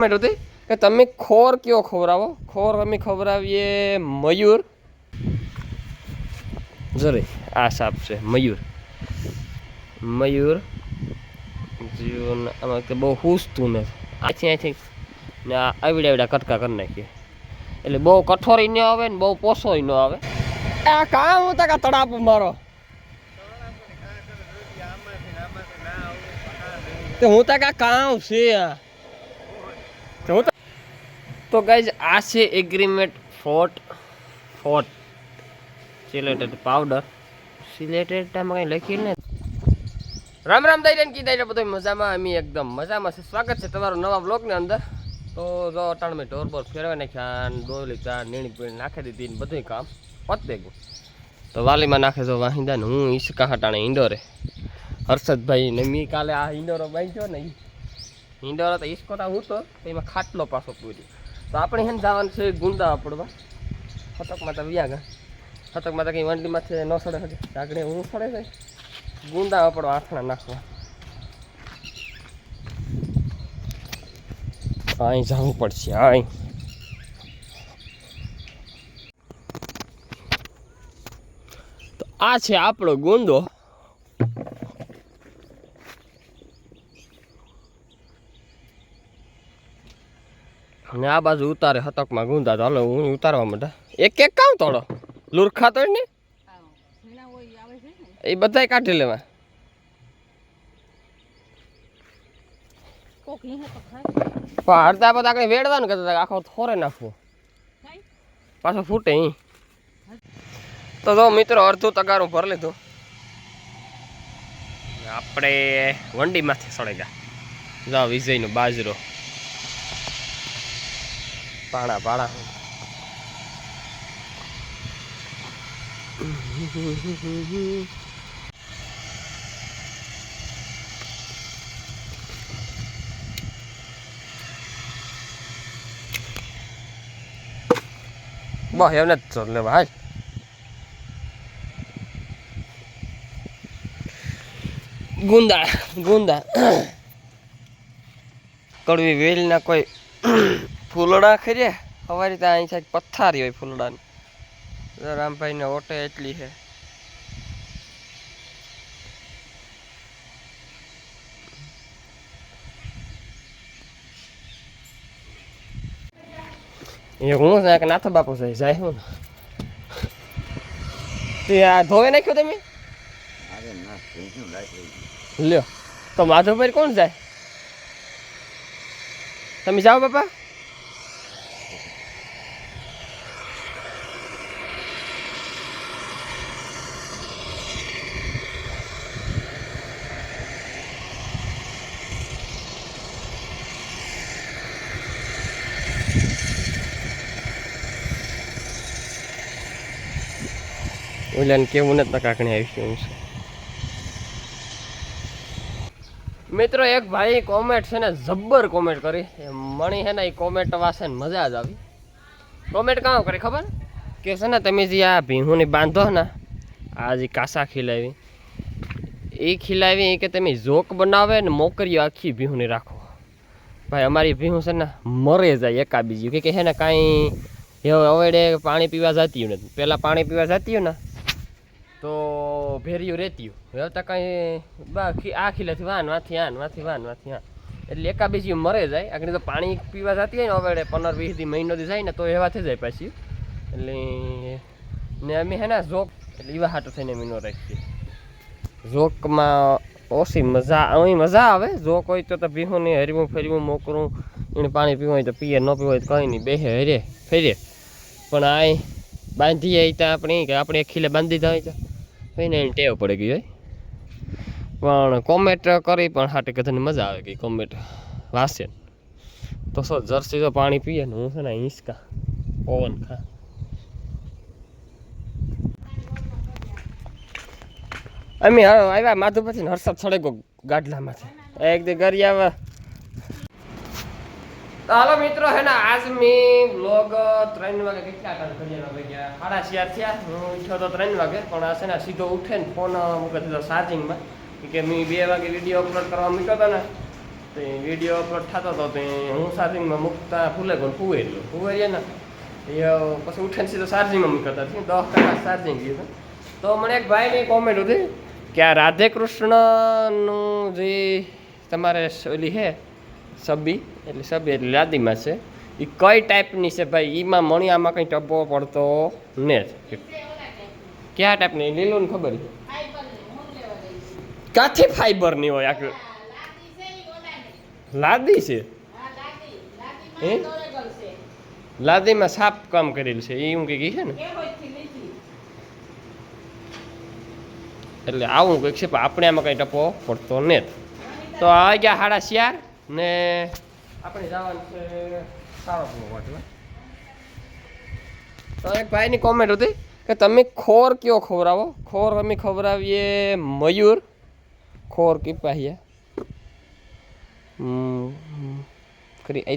Comment કે તમે ખોર કયો ખવડાવો? ખોર અમે ખવડાવીએ મયુર. જરે આ સાપ છે, મયુર. મયુર. જીવન, આમાં કે બહુ હુસતું ને. આથી આથી ને આ આવડ્યા આવડા કટકા કરી નાખીએ. એટલે બહુ કઠોરી ન આવે ને બહુ પોસોય ન આવે. આ કામ હું કા તડાપ મારો? તે હું તા કા કામ છે આ? તો હું તો- તો ગાઈઝ આ છે એગ્રીમેન્ટ ફોર્ટ ફોર્ટ સિલેટેડ પાવડર સિલેટેડ આમાં કંઈ લખી ને રામ રામ દઈ કી દઈ બધું મજામાં? અમે એકદમ મજામાં છે સ્વાગત છે તમારો નવા બ્લોગની અંદર. તો જો અટાણ મેં ઢોર બોર ફેરવા નાખ્યા અને ડોલી ચા નીણી પીણી નાખી દીધી ને બધું કામ પત ગયું. તો વાલીમાં નાખે જો વાહિંદા ને હું ઈસકા હટાણે ઈંડોરે. હર્ષદભાઈ ને મી કાલે આ ઈંડોરો બાંધ્યો ને ઈંડોરો તો ઈસકો તો હું તો એમાં ખાટલો પાછો પૂરી. તો આપણે હેને જવાનું છે ગુંદા પડવા ફતકમાં તો વ્યા ગયા ફતકમાં તો કંઈ વંડીમાં છે, ન સડે હજી. આગળ હું સડે છે? ગુંદા પડવા આથણા નાખવા. અહીં જવું પડશે અહીં તો આ છે આપણો ગુંદો અને આ બાજુ ઉતારે હતકમાં ગુંદા તો હાલો હું ઉતારવા માટે એક એક કામ તોડો. લુરખા તો ને? એ બધાય કાઢી લેવા. હડતા બધા આગળ વેડવાનું કરતા આખો થોરે નાખવો. પાછો ફૂટે ઈ. તો જો મિત્રો અડધું તગારું ભરી લીધું. આપણે વંડીમાંથી સડે ગયા જાઓ વિજયનો બાજરો. પાણા પાણા બસ એમને જ તો લેવા હાલ ગુંદા ગુંદા કડવી વેલના કોઈ ફૂલડા ખરી અમારી ત્યાં અહીં સાઈડ પથ્થારી હોય ફૂલડાની. રામભાઈને ઓટે એટલી છે. એ હું છે કે નાથો બાપુ છે જાય હું. તે આ ધોવે નાખ્યો તમે? અરે ના ભેંસનું લાઈટ લઈ ગયું. લ્યો તો માધવભાઈ કોણ જાય? તમે જાઓ બાપા. ઓલાને કેવું નથી કાકણી આવીશું છે. મિત્રો, એક ભાઈ કોમેન્ટ છે ને જબ્બર કોમેન્ટ કરી. મણી છે ને એ કોમેન્ટ વાસે ને મજા જ આવી. કોમેન્ટ કામ કરી ખબર? કે છે ને તમે જે આ ભીહુની બાંધો ને, આ જે કાસા ખીલાવી, એ ખીલાવી કે તમે જોક બનાવે ને મોકરીઓ આખી ભીહુની રાખો. ભાઈ, અમારી ભીહું છે ને મરે જાય એકા બીજી. કે છે ને કાંઈ હવે અવડે પાણી પીવા જતી નથી. પહેલાં પાણી પીવા જતી હોય ને તો ભેરિયું રહેતી હવે તો કાંઈ બા આ ખીલેથી વાન, વાથી આન, વાથી વાન, વાથી આ એટલે એકા બીજી મરે જાય. આગળ તો પાણી પીવા જતી હોય ને હવે પંદર વીસ દી મહિનો દી જાય ને તો એવા થઈ જાય પાછી. એટલે ને અમે હે ને ઝોક એટલે એવા હાટું થઈને મીનો રાખીએ. ઝોકમાં ઓછી મજા અહીં મજા આવે. ઝોક હોય તો પીવું ભીહું ને હરવું ફેરવું મોકરું. એને પાણી પીવું હોય તો પીએ, ન પીવું હોય તો કંઈ નહીં. બેસે હરે, ફેરે. પણ આ બાંધીએ ત્યાં આપણે, કે આપણે ખીલે બાંધી દીધા હોય તો. એને ટેવ પડી ગઈ હોય પણ કોમેન્ટ કરી પણ હાટે કદાને મજા આવે ગઈ, કોમેન્ટ વાસે તો શું, જર્સી તો પાણી પીએ ને, હું છે ને હિંચકા, પવન ખા અમે આવ્યા માધુ પછી હર્ષદ છડે ગો ગાડલામાંથી. એક દી ઘરે આવ્યા. તો હાલો મિત્રો, હે ને આજ મેં બ્લોગ ત્રણ વાગે કેટલા કાલ કર્યા વાગ્યા સાડા ચાર થયા. હું ઉઠ્યો તો ત્રણ વાગે, પણ આ છે ને સીધો ઉઠે ને ફોન મૂકી દીધો ચાર્જિંગમાં કે મેં બે વાગે વીડિયો અપલોડ કરવા મૂક્યો હતો ને, તે વીડિયો અપલોડ થતો હતો તો હું ચાર્જિંગમાં મૂકતા ભૂલે ફૂવે એટલું ફૂવે ને એ પછી ઉઠીને સીધો ચાર્જિંગમાં મૂક્યો હતી દસ કલાક ચાર્જિંગ ગયું તો મને એક ભાઈની કોમેન્ટ હતી કે આ રાધે કૃષ્ણનું જે તમારે ઓલી છે, સબી એટલે સબ એટલે લાદીમાં છે. એ કઈ ટાઈપની છે ભાઈ? એમાં મણી આમાં કંઈ ટપો પડતો ને કયા ટાઈપની લીલું ને ખબર કાથી ફાઈબરની હોય આખી? લાદી છે? હે? લાદીમાં સાપ કામ કરેલું છે. એ હું કંઈક છે ને? એટલે આવું કંઈક છે, પણ આપણે આમાં કંઈ ટપો પડતો નથી તો આ ગયા હાડા શિયાર ને આપણે જવાનું છે તો એક ભાઈની કોમેન્ટ હતી કે તમે ખોર કયો ખવડાવો ખોર અમે ખવડાવીએ મયુર. ખોર કીપાહીએ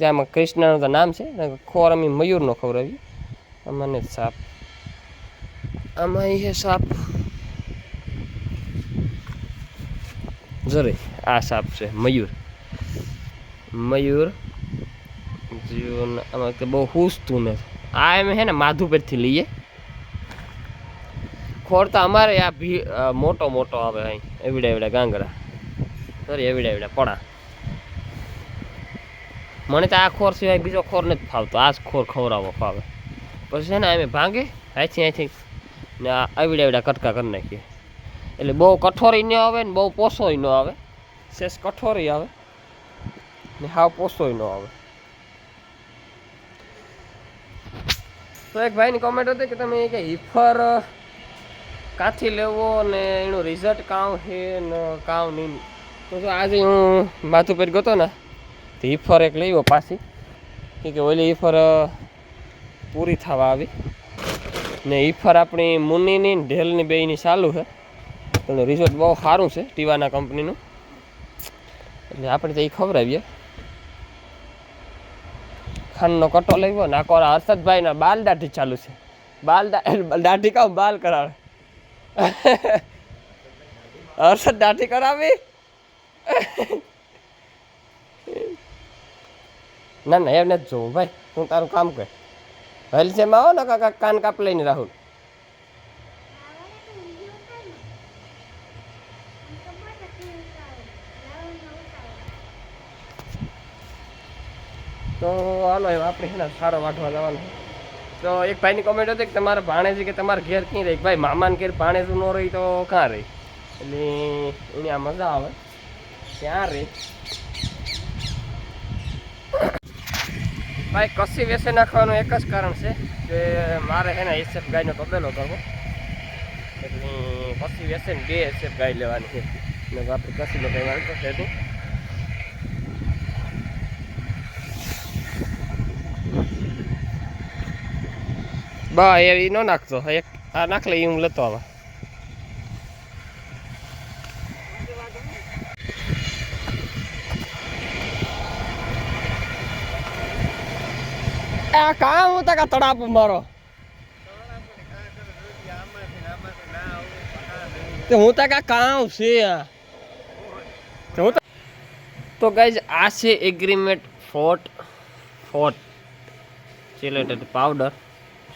આમાં કૃષ્ણનું તો નામ છે ખોર અમે મયુરનો ખવડાવીએ. અમને જ સાપ. આમાં છે સાપ. જરે, આ સાપ છે મયુર. મયુર, જીવન, આમાં તો બહુ હુસતું નથી આ એમ હે ને માધુપરથી લઈએ. ખોર તો અમારે આ ભી મોટો મોટો આવે અહીં, એવડા એવડા ગાંગડા સોરી, એવડા એવડા પડા મને તો આ ખોર સિવાય બીજો ખોર નથી ફાવતો, આ જ ખોર ખવડાવવો ફાવે. પછી છે ને અમે ભાંગે અહીંથી અહીંથી ને આ એવડા એવડા કટકા કરી નાખીએ. એટલે બહુ કઠોરી ન આવે ને બહુ પોસોય ન આવે. શેષ કઠોરી આવે. ને હાવ પોસોય ન આવે. તો એક ભાઈની કોમેન્ટ હતી કે તમે કે હિફર કાંથી લેવો ને એનું રિઝલ્ટ કાં છે ને કાં નહીં. તો જો આજે હું માથું પર ગયો ને, તો હિફર એક લેવો પાછી. કે ઓલી હિફર પૂરી થવા આવી. ને હિફર આપણી મુનીની ઢેલની બેયની ચાલુ છે. એનું રિઝલ્ટ બહુ સારું છે ટીવાના કંપનીનું. એટલે આપણે તો એ ખવડાવીએ. ખાંડનો કટો લેવો ને આખો હર્ષદભાઈના બાલ દાઢી ચાલુ છે. બાલ દાઢી કામ બાલ કરાવે. હર્ષદ દાઢી કરાવી? ના ના, એમને નથી જોવું, ભાઈ. તું તારું કામ કર. હલસેમાં આવો ને કાકા, કાન કાપ લઈને રાહુલ તો હાલો એમ આપણે છે ને સારો વાઢવા જવાનું. તો એક ભાઈની કોમેન્ટ હતી કે તમારા ભાણેજી કે તમારા ઘેર ક્યાં રહી? ભાઈ મામાને ઘેર ભાણેજું ન રહી તો ક્યાં રહી? એટલે એની આ મજા આવે. ક્યાં રહી? ભાઈ કસી વેસે નાખવાનું એક જ કારણ છે કે મારે છે ને એસએફ ગાયનો તબેલો કરવો. એટલે કસી વેસે ને બે એસએફ ગાય લેવાની છે. આપણે કસીનો કંઈ વાંધો છે નહીં બા એ ન નાખતો એક આ નાખ લે હું લેતો આવે આ કાં હું તા તડાપ મારો તે હું તા કામ છે તો ગાઈઝ આ છે Agrimin Forte forte chelated powder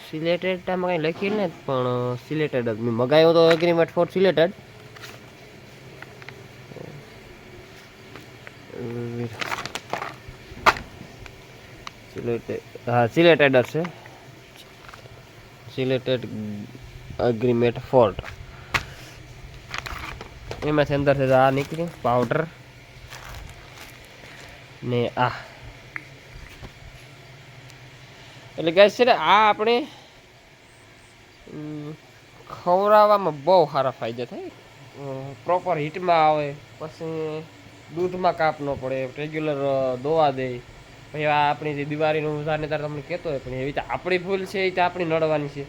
chelated આમાં કંઈ લખી ને પણ સિલેટેડ જ. મેં મગાવ્યો તો એગ્રીમેન્ટ ફોર સિલેટેડ સિલેટેડ હા સિલેટેડ છે. સિલેટેડ એગ્રીમેન્ટ ફોર્ટ એમાંથી અંદર છે, આ નીકળી પાવડર ને આ. એટલે કહે છે ને, આ આપણે ખવડાવવામાં બહુ સારા ફાયદા થાય. પ્રોપર હીટમાં આવે, પછી દૂધમાં કાપ ન પડે રેગ્યુલર દોવા દે. પછી આ આપણી જે દિવાળીનું ઉદાહરણ ત્યારે તમને કહેતો હોય, પણ એવી રીતે આપણી ભૂલ છે, એ રીતે આપણી નડવાની છે.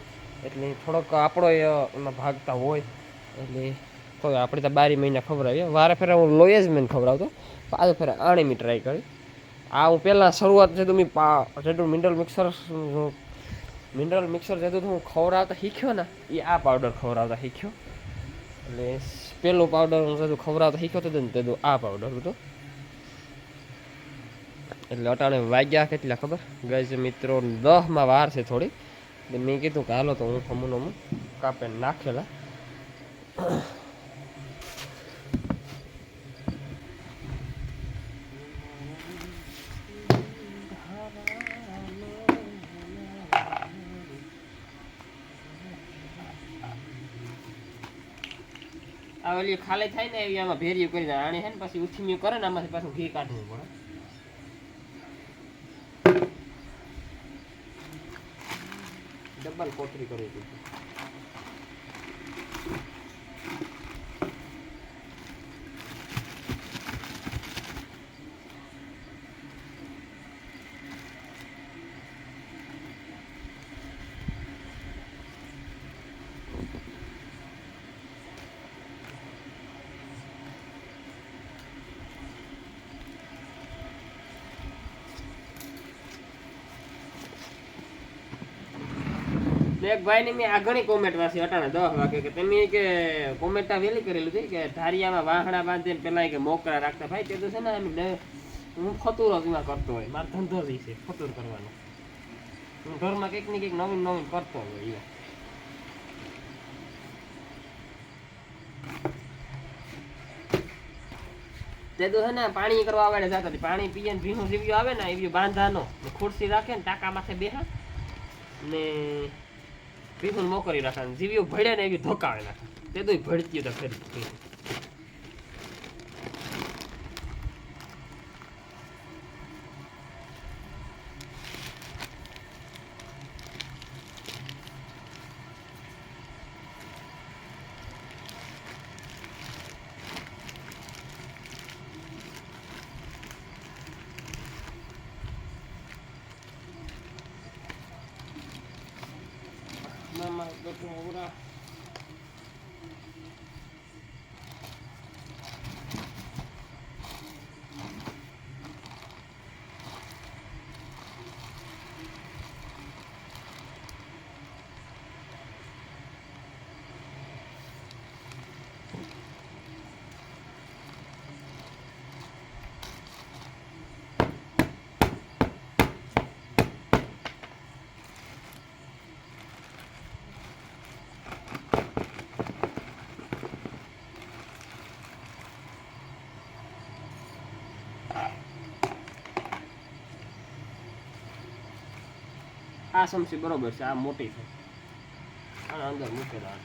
એટલે થોડોક આપણો એમાં ભાગતા હોય. એટલે તો આપણે તો બારી મહિના ખવડાવીએ. વારે ફેરે હું લોય જ મેં ખવડાવતો. પાછો ફેરે આણી મી ટ્રાય કરી. આ હું પહેલાં શરૂઆત છે તો મેં, પા, જેટલું મિનરલ મિક્સર મિનરલ મિક્સર જેટલું હું ખવડાવતા શીખ્યો ને, એ આ પાવડર ખવડાવતા શીખ્યો. એટલે પેલો પાવડર હું જતું ખવડાવતા શીખ્યો હતો ને તેનું આ પાવડર હતો. એટલે અટાણે વાગ્યા કેટલા ખબર? ગઈ મિત્રો, દહમાં વાર છે થોડી. મેં કીધું કે હાલો તો હું હમું નમું કાપે નાખેલા. આ ઓલી ખાલી થાય ને એવી આમાં ભેરી કરી આને છે ને પછી ઉથીમ્યું કરે ને આમાંથી પાછું ઘી કાઢવું પડે. ડબલ કોથરી કરી દીધી. એક ભાઈ મેં ઘણી કોમેન્ટ વાંચી, અટાણે દસ વાગે કે તમે કે કોમેન્ટ વેલી કરેલું છે કે ધારિયામાં વાહણા બાંધીને પેલા કે મોકરા રાખતા ભાઈ, તો છે ને એમ હું ફતુર જ કરતો હોય, મારો ધંધો જ છે, ફતુર કરવાનો હું ઘરમાં કંઈક ને કંઈક નવીન નવીન કરતો હોય તે તો છે ને પાણી કરવા આવે જતા. પાણી પીએ ને ભીનું જીવ્યું આવે ને એવી બાંધાનો ખુરશી રાખે ને ટાંકા માથે બેહા ને ભીનું મોકરી રાખે જીવ્યું ભળે ને એવી ધોકાવે નાખે. તે તો ભળતી તો ફરી. 妈妈，我回 gue, આ સમસી બરોબર છે આ મોટી છે. આના અંદર મૂકેલા